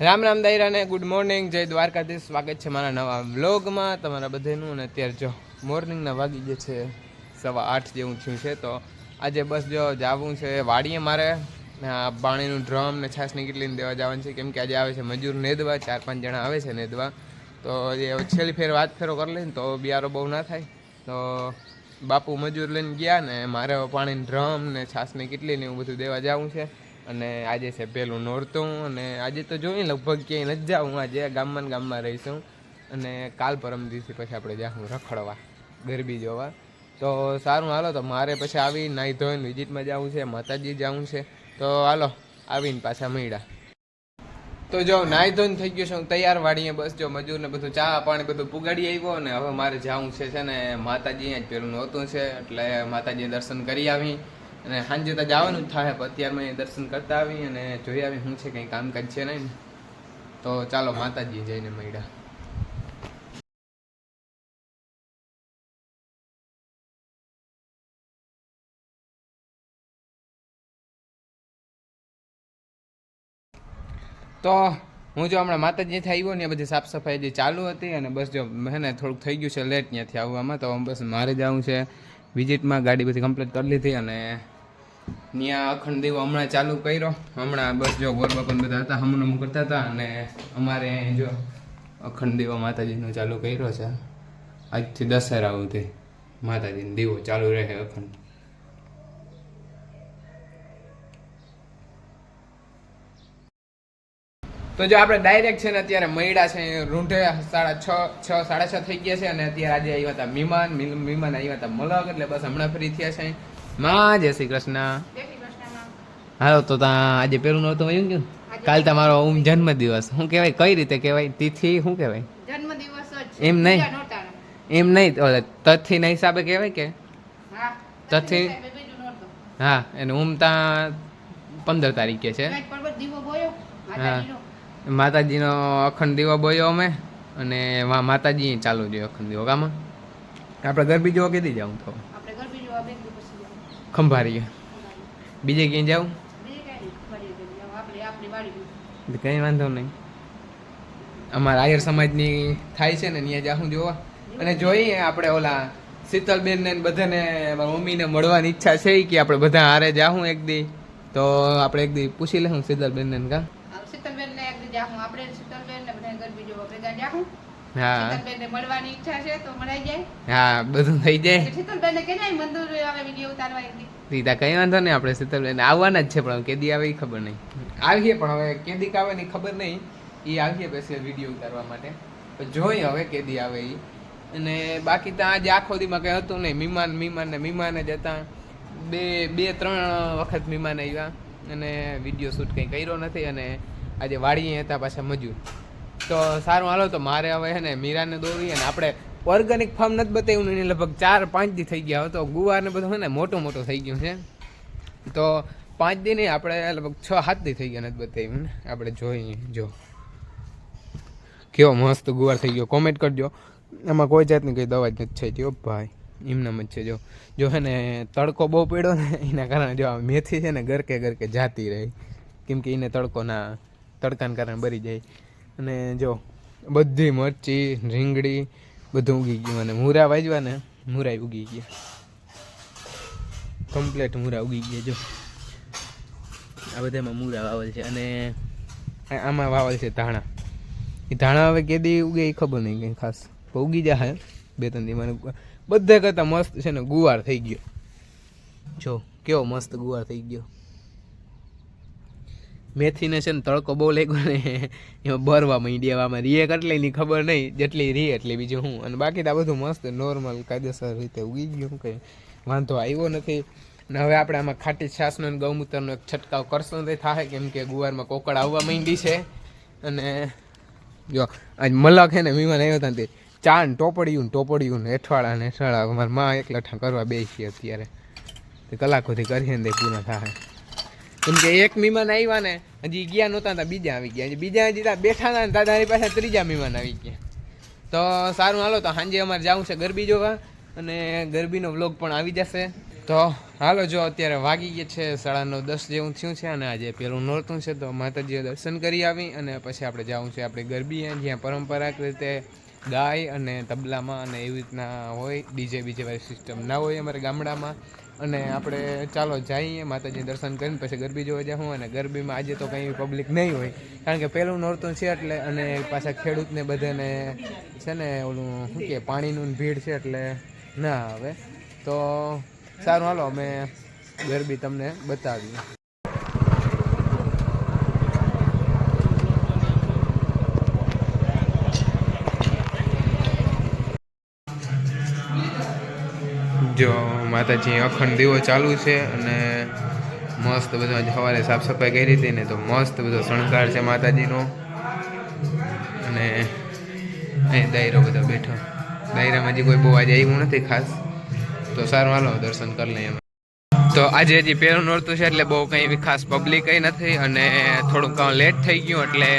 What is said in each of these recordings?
રામ રામ દાયરાને good morning જય દ્વારકાધીશ. સ્વાગત છે મારા નવા વ્લોગમાં તમારા બધાનું અને અત્યારે જો મોર્નિંગના વાગી જે છે, સવા આઠ જેવું થયું છે, તો આજે બસ જો જવું છે વાડીએ મારે. પાણીનું ડ્રમ ને છાસની કેટલીને દેવા જવાનું છે, કેમ કે આજે આવે છે મજૂર નેદવા, ચાર પાંચ જણા આવે છે નેદવા. તો એ છેલ્લી ફેર વાત ફેરો કરી લઈને તો બિયારો બહુ ના થાય. તો બાપુ મજૂર લઈને ગયા ને મારે પાણીનું ડ્રમ ને છાસની કેટલી ને એવું બધું દેવા જવું છે. અને આજે છે પહેલું નોરતું અને આજે તો જોઈએ લગભગ ક્યાંય નથી જાઉં આજે ગામમાં ગામમાં રહીશું અને કાલ પરમ દિવસે પછી આપણે જાઉં રખડવા, ગરબી જોવા. તો સારું, હાલો, તો મારે પછી આવી નાહી ધોઈને વિઝિટમાં જવું છે, માતાજી જવું છે. તો હાલો, આવીને પાછા મળ્યા. તો જો નાહી ધોઈને થઈ ગયું છે, હું તૈયાર વાળીએ બસ, જો મજૂરને બધું ચા પાણી બધું પુગાડી આવ્યો ને હવે મારે જવું છે છે ને માતાજી અહીંયા જ પેલું નહોતું છે, એટલે માતાજી દર્શન કરી આવી. અને સાંજે તો જવાનું જ થાય, પણ અત્યારમાં એ દર્શન કરતા આવી અને જોઈ આવી શું છે, કંઈ કામકાજ છે નહીં તો ચાલો માતાજી જઈને મળ્યા. તો હું જો હમણાં માતાજી આવ્યો ને બધી સાફ સફાઈ જે ચાલુ હતી અને બસ જો હે થોડુંક થઈ ગયું છે, લેટ ત્યાંથી આવવામાં તો બસ મારે જવું છે. વિઝિટમાં ગાડી બધી કમ્પ્લીટ કરી લીધી અને ત્યાં અખંડ દીવો હમણાં ચાલુ કર્યો. હમણાં બસ જો ગોરબાપન બધા હતા હમણાં હમ કરતા હતા અને અમારે અહીં જો અખંડ દીવો માતાજીનો ચાલુ કર્યો છે. આજથી દશેરા સુધી માતાજીનો દીવો ચાલુ રહે અખંડ. તો જો આપણે ડાયરેક્ટ છે ને અત્યારે મૈડા છે રૂંઢે સાડા છ છ સાડા છ થઈ ગયા છે અને અત્યારે આજે આવ્યા હતા મહેમાન મહેમાન આવ્યા હતા મલક એટલે બસ હમણાં ફ્રી થયા છે. માં જય શ્રી કૃષ્ણ. હાલો તો ત્યાં આજે પેલું નહોતું આવ્યું કે કાલ તમારો ઓમ જન્મદિવસ. શું કહેવાય? કઈ રીતે કહેવાય? તિથિ શું કહેવાય? જન્મદિવસ એમ નહીં. એમ નહીં. ઓલે તથ્થી ના હિસાબે કહેવાય કે? હા. તથી? સાહેબે બીજું નહોતું. હા એને ઉમતા પંદર તારીખે છે. બોયો માતાજીનો. અખંડ દીવો બોયો અમે અને માતાજી ચાલુ રહ્યો અખંડ દીવો. કામાં? આપણે ગરબી જોવા કીધી જાઉં તો. ખંભારીએ. બીજે ક્યાંય જાઉં. કંઈ વાંધો નહીં. અમારા આયર સમાજની થાય છે ને ત્યાં જાઉં જોવા. અને જોઈએ આપણે ઓલા શીતલબેન ને બધાને મમ્મીને મળવાની ઈચ્છા છે કે આપણે બધા હારે જાઉં એક દી. તો આપણે એક દી પૂછી લઉં શીતલબેન ને કા આ શીતલબેનને એક દી જાહું. આપણે શીતલબેન ને બધા ગરબી જોવા ભેગા જાહું. હા. શીતલબેનને મળવાની ઈચ્છા છે તો મળાઈ જાય. હા બધું થઈ જાય. મંદિર આવે વીડિયો ઉતારવા. સીધા કઈ વાંધો નહીં આપણે શીતલબેન આવવાના જ છે પણ કેદી આવે એ ખબર નહીં. આવીએ પણ હવે કેદી આવે ની ખબર નહીં. એ આવીએ પછી વીડિયો ઉતારવા માટે. તો જોઈએ હવે કેદી આવે એ અને બાકી ત્યાં આજે આખો દીમાં કંઈ હતું નહીં. મીમાન મીમાન ને મીમાન જ હતા. બે બે ત્રણ વખત મીમાન આવ્યા. અને વીડિયો શૂટ કંઈ કર્યો નથી અને આજે વાડીએ હતા પાછા મજૂર. તો સારું, હાલો, તો મારે હવે હે ને મીરાને દોરવી અને આપણે ઓર્ગેનિક ફાર્મ નથી બતાવ્યું એને લગભગ ચાર પાંચ દી થઈ ગયા તો ગુવાર ને બધું હે ને મોટું મોટું થઈ ગયું છે. તો પાંચ દી નહીં, આપણે લગભગ છ સાત દી થઈ ગયા નથી બતાવ્યું ને. આપણે જોઈએ જો. કેવો મસ્ત ગુવાર થઈ ગયો. કોમેન્ટ કરજો. એમાં કોઈ જાતની કંઈ દવા જ નથી થઈ ભાઈ, એમનામ જ છે. જો જો હે ને તડકો બહુ પડ્યો ને, એના કારણે જો આ મેથી છે ને ગરકે ગરકે જાતી રહી. કેમ કે એને તડકો ના તડકાને કારણે બરી જાય. અને જો, બધી મરચી રીંગણી બધું ઉગી ગયું અને મૂરા વાજવા ને મૂરા ઉગી ગયા. કમ્પ્લેટ મૂરા ઉગી ગયા, જો. આ બધામાં મૂરા વાવલ છે અને આમાં વાવલ છે ધાણા. એ ધાણા હવે કેદી ઉગે એ ખબર નહીં કંઈ ખાસ. ઉગી જાય બે ત્રણ દી મને બધા કરતાં મસ્ત છે ને ગુવાર થઈ ગયો. જો, કેવો મસ્ત ગુવાર થઈ ગયો. મેથીને છે ને તડકો બહુ લાગ્યો ને, એમાં બરવા માંડી આમાં. રીએ કેટલી ની ખબર નહીં, જેટલી રી એટલી બીજું હું. અને બાકી તો આ બધું મસ્ત નોર્મલ કાયદેસર રીતે ઉગી ગયું કંઈ વાંધો આવ્યો નથી. ને હવે આપણે આમાં ખાટી છાસનો અને ગૌમૂત્રનો એક છંટકાવ કરશું તે થાય કેમ કે ગુવારમાં કોકડ આવવા માંડી છે. અને જો, આજ મલક હે ને, વિમાન આવ્યો હતા તે ચા ટોપડિયું ટોપડિયું ને હેઠવાળા ને હેઠવાળા મારા માં એકલઠા કરવા બેસી અત્યારે. તે કલાકોથી કરીએ ને તે પૂરા થાય કેમ કે એક મહેમાન આવ્યા ને, હજી ગયા નહોતા ત્યાં બીજા આવી ગયા. બીજા હજી ત્યાં બેઠા હતા દાદાની પાસે ત્રીજા મહેમાન આવી ગયા. તો સારું, હાલો, તો સાંજે અમારે જવું છે ગરબી જોવા. અને ગરબીનો વ્લોગ પણ આવી જશે. તો હાલો, જો અત્યારે વાગી ગયા છે સાડા નવ દસ જેવું થયું છે અને આજે પેલું નોરતું છે, તો માતાજીએ દર્શન કરી આવી અને પછી આપણે જવું છે આપણે ગરબી જ્યાં પરંપરાગત રીતે ગાય અને તબલામાં અને એવી રીતના હોય, ડીજે બીજે વાળી સિસ્ટમ ના હોય અમારે ગામડામાં. અને આપણે ચાલો જઈએ માતાજી દર્શન કરીને પછી ગરબી જોવા જાઉં અને ગરબીમાં આજે તો કંઈ પબ્લિક નહીં હોય. કારણ કે પહેલું નોરતું છે એટલે અને પાછા ખેડૂતને બધાને છે ને ઓલું શું કે, પાણીનું ભીડ છે એટલે ના આવે. તો સારું, હાલો, અમે ગરબી તમને બતાવીએ. જો માતાજી અખંડ દીવો ચાલુ છે અને મસ્ત બધું સવારે સાફ સફાઈ કરી હતી ને તો મસ્ત બધો શણગાર છે માતાજીનો. અને અહીં દાયરો બધો બેઠો. દાયરામાં હજી કોઈ બહુ આજે આવ્યું નથી ખાસ. તો સારું, હાલો, દર્શન કરી લઈએ તો આજે હજી પહેલું નોરતું છે એટલે બહુ કંઈ ખાસ પબ્લિક કંઈ નથી અને થોડુંક લેટ થઈ ગયું એટલે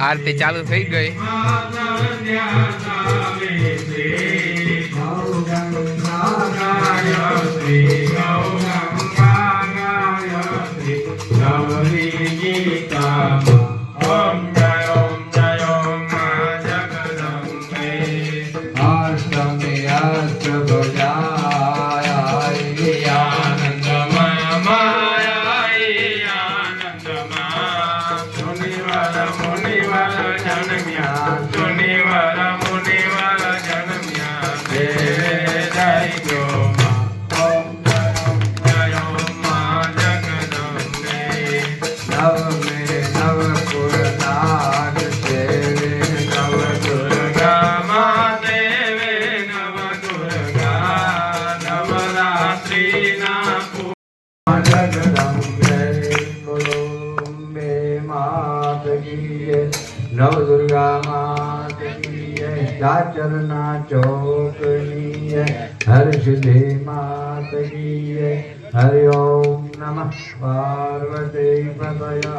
આરતી ચાલુ થઈ ગઈ. નવ દુર્ગા માત કીએ ચાચરના ચોકનીએ હર્ષદે માત કીએ હરિ ઓમ નમઃ પાર્વતી પતય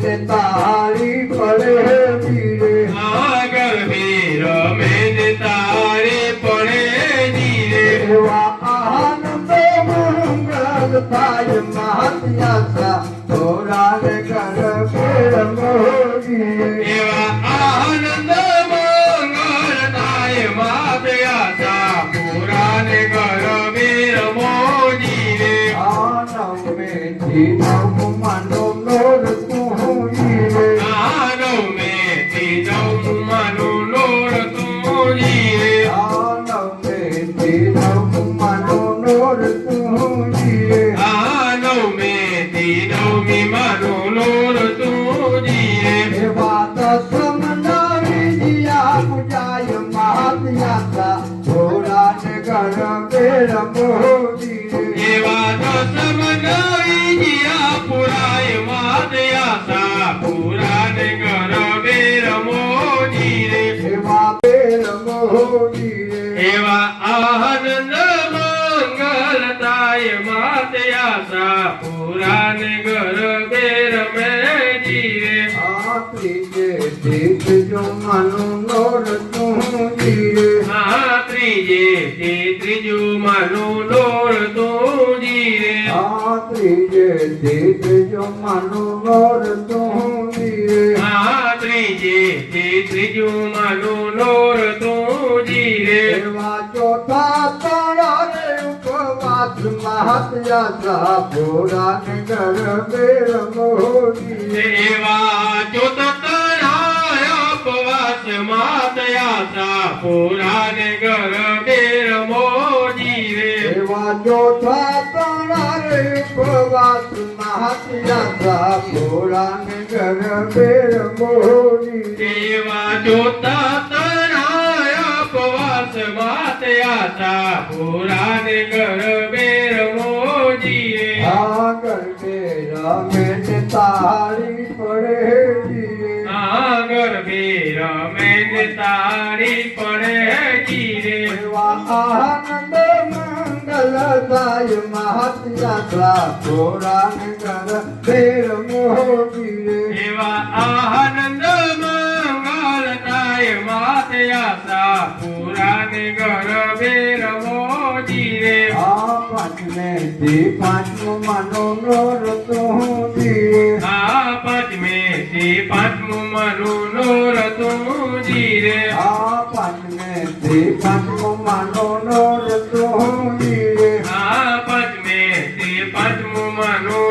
તે તારી મંગલ થાય મહાત્યાસા થોરાને કર પેર મોગીએ આનમે એવા આનંદ મંગલતાય માતયાસા પુરાને ગરબે રમેજી રે આપીજે દીપ જો મનુ નોર તું જીરે આ ત્રીજે તે ત્રીજું માનું લોર તું રે આપીજે દીપ જો મનુ નોર તું આ ત્રીજે તે ત્રીજું માનું લોર તું રે ચોથા તારા રે ઉપવાસ મહાત્યા પૂરા નગર બેર મોહી એવા ચોતરાય ઉપવાસ માતયાસા પુરાને ઘર બેર મોરી રે એવા ચોથા તારા રે ઉપવાસ મહાત્યા પૂરા ઘર બેર મોરી દેવા જોતા તરાય ઉપવાસ માતયાસા પુરાને ઘર બેર મોજી રે આગળ તેરા મેં તારી પડે જીરે આગળ બેર મેં તારી પડે જીરે આનંદ મંગલદાય મહાત્યાત્રા પુરાણ કર બેર મોહી એવા આનંદ મંગલતાય માતયાસા પુરા ને ગરબે રમોજી રે આ પાંચમે થી પાંચમું માનું નોર તું જીરે આ પાંચમે થી પાંચમું માનું નોર તું જીરે આ પાંચમે થી પાંચમું માનું નોર તું જીરે આ પાંચમે થી પાંચમું માનું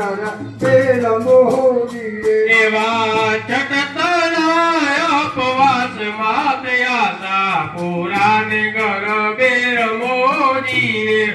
જગતના તે લંબોજીએ એવા જગતના અપવાસમાં દયા પૂરાને ગરબે રમોજીને